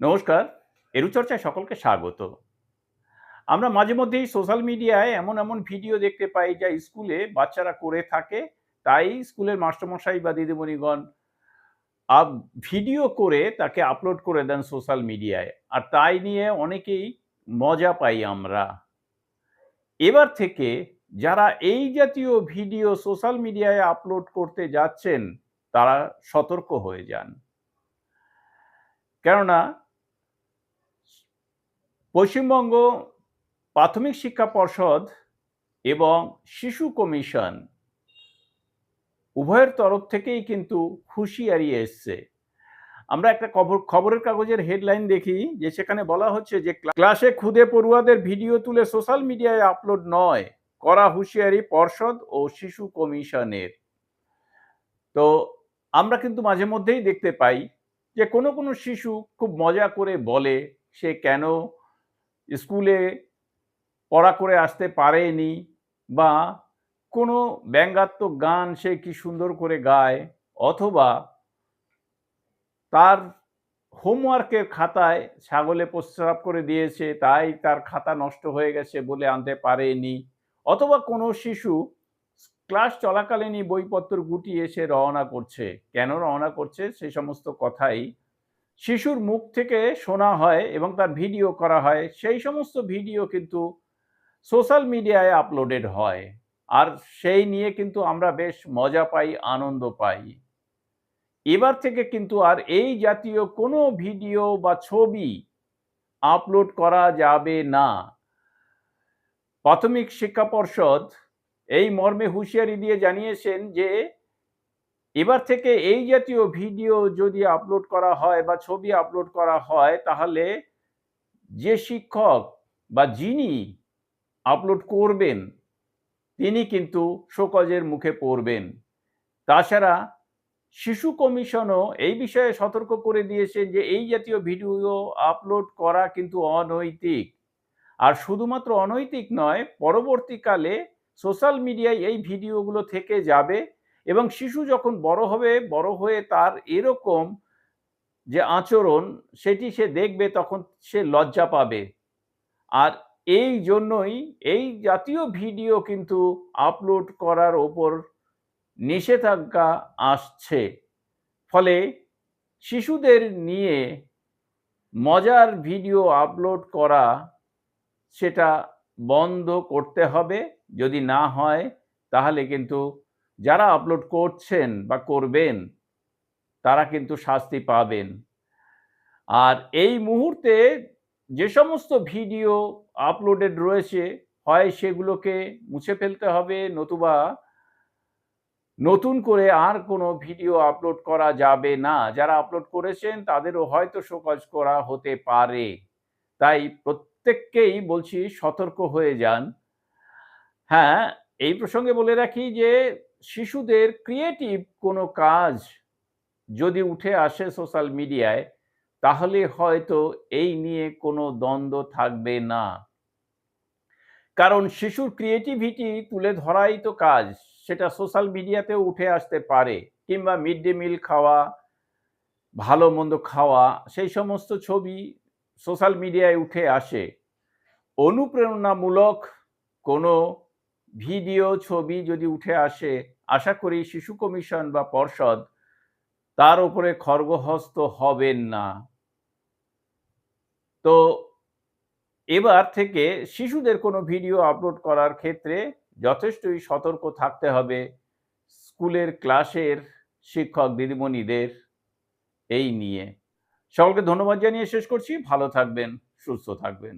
নমস্কার, এরুচর্চায় সকলকে স্বাগত। আমরা মাঝে মধ্যেই সোশ্যাল মিডিয়ায় এমন এমন ভিডিও দেখতে পাই যা স্কুলে বাচ্চারা করে থাকে, তাই স্কুলের মাস্টারমশাই বা দিদিমণিগণ আপ ভিডিও করে তাকে আপলোড করে দেন সোশ্যাল মিডিয়ায়। আর তাই নিয়ে অনেকেই মজা পাই আমরা। এবার থেকে যারা এই জাতীয় ভিডিও সোশ্যাল মিডিয়ায় আপলোড করতে যাচ্ছেন, তারা সতর্ক হয়ে যান। কেননা পশ্চিমবঙ্গ প্রাথমিক শিক্ষা পর্ষদ এবং শিশু কমিশন উভয়ের তরফ থেকেই কিন্তু হুঁশিয়ারি এসছে। আমরা একটা খবর, খবরের কাগজের হেডলাইন দেখি যে সেখানে বলা হচ্ছে যে ক্লাসে খুদে পড়ুয়াদের ভিডিও তুলে সোশ্যাল মিডিয়ায় আপলোড নয় করা হুঁশিয়ারি পর্ষদ ও শিশু কমিশনের। তো আমরা কিন্তু মাঝে মধ্যেই দেখতে পাই যে কোনো কোনো শিশু খুব মজা করে বলে সে কেন স্কুলে পড়া করে আসতে পারেনি বা কোনো ব্যঙ্গাত্মক গান সে কি সুন্দর করে গায় অথবা তার হোমওয়ার্কের খাতায় ছাগলে প্রস্রাব করে দিয়েছে, তাই তার খাতা নষ্ট হয়ে গেছে বলে আনতে পারেনি অথবা কোনো শিশু ক্লাস চলাকালীনই বইপত্র গুটিয়ে সে রওনা করছে। কেন রওনা করছে? সেই সমস্ত কথাই শিশুর মুখ থেকে শোনা হয় এবং তার ভিডিও করা হয়। সেই সমস্ত ভিডিও কিন্তু সোশ্যাল মিডিয়ায় আপলোডেড হয়। আর সেই নিয়ে কিন্তু আমরা বেশ মজা পাই, আনন্দ পাই। এবার থেকে কিন্তু আর এই জাতীয় কোনো ভিডিও বা ছবি আপলোড করা যাবে না। প্রাথমিক শিক্ষা পর্ষদ এই মর্মে হুঁশিয়ারি দিয়ে জানিয়েছেন যে এবার থেকে এই জাতীয় ভিডিও যদি আপলোড করা হয় বা ছবি আপলোড করা হয়, তাহলে যে শিক্ষক বা যিনি আপলোড করবেন, তিনি কিন্তু শোকজের মুখে পড়বেন। তাছাড়া শিশু কমিশনও এই বিষয়ে সতর্ক করে দিয়েছে যে, এই জাতীয় ভিডিও আপলোড করা কিন্তু অনৈতিক। আর শুধুমাত্র অনৈতিক নয়, পরবর্তীকালে সোশ্যাল মিডিয়ায় এই ভিডিওগুলো থেকে যাবে। এবং শিশু যখন বড় হবে, বড় হয়ে তার এরকম যে আচরণ, সেটি সে দেখবে তখন সে লজ্জা পাবে। আর এই জন্যই এই জাতীয় ভিডিও কিন্তু আপলোড করার ওপর নিষেধাজ্ঞা আসছে। ফলে শিশুদের নিয়ে মজার ভিডিও আপলোড করা, সেটা বন্ধ করতে হবে। যদি না হয়, তাহলে কিন্তু যারা আপলোড করছেন বা করবেন, তারা কিন্তু শাস্তি পাবেন। আর এই মুহূর্তে যে সমস্ত ভিডিও আপলোডেড রয়েছে, হয় সেগুলোকে মুছে ফেলতে হবে, নতুবা নতুন করে আর কোনো ভিডিও আপলোড করা যাবে না। যারা আপলোড করেছেন, তাদেরও হয়তো শোকজ করা হতে পারে। তাই প্রত্যেককেই বলছি সতর্ক হয়ে যান। হ্যাঁ এই প্রসঙ্গে বলে রাখি যে শিশুদের ক্রিয়েটিভ কোনো কাজ যদি উঠে আসে সোশ্যাল মিডিয়ায় তাহলে হয়তো এই নিয়ে কোনো দ্বন্দ্ব থাকবে না। কারণ শিশুর ক্রিয়েটিভিটি তুলে ধরাই তো কাজ, সেটা সোশ্যাল মিডিয়াতেও উঠে আসতে পারে, কিংবা মিড ডে মিল খাওয়া, ভালো মন্দ খাওয়া, সেই সমস্ত ছবি সোশ্যাল মিডিয়ায় উঠে আসে। অনুপ্রেরণামূলক কোনো ভিডিও, ছবি যদি উঠে আসে, আশা করি শিশু কমিশন বা পর্ষদ তার উপরে খর্গহস্ত হবেন না। তো এবার থেকে শিশুদের কোনো ভিডিও আপলোড করার ক্ষেত্রে যথেষ্টই সতর্ক থাকতে হবে স্কুলের ক্লাসের শিক্ষক দিদিমণিদের এই নিয়ে। সকলকে ধন্যবাদ জানিয়ে শেষ করছি। ভালো থাকবেন, সুস্থ থাকবেন।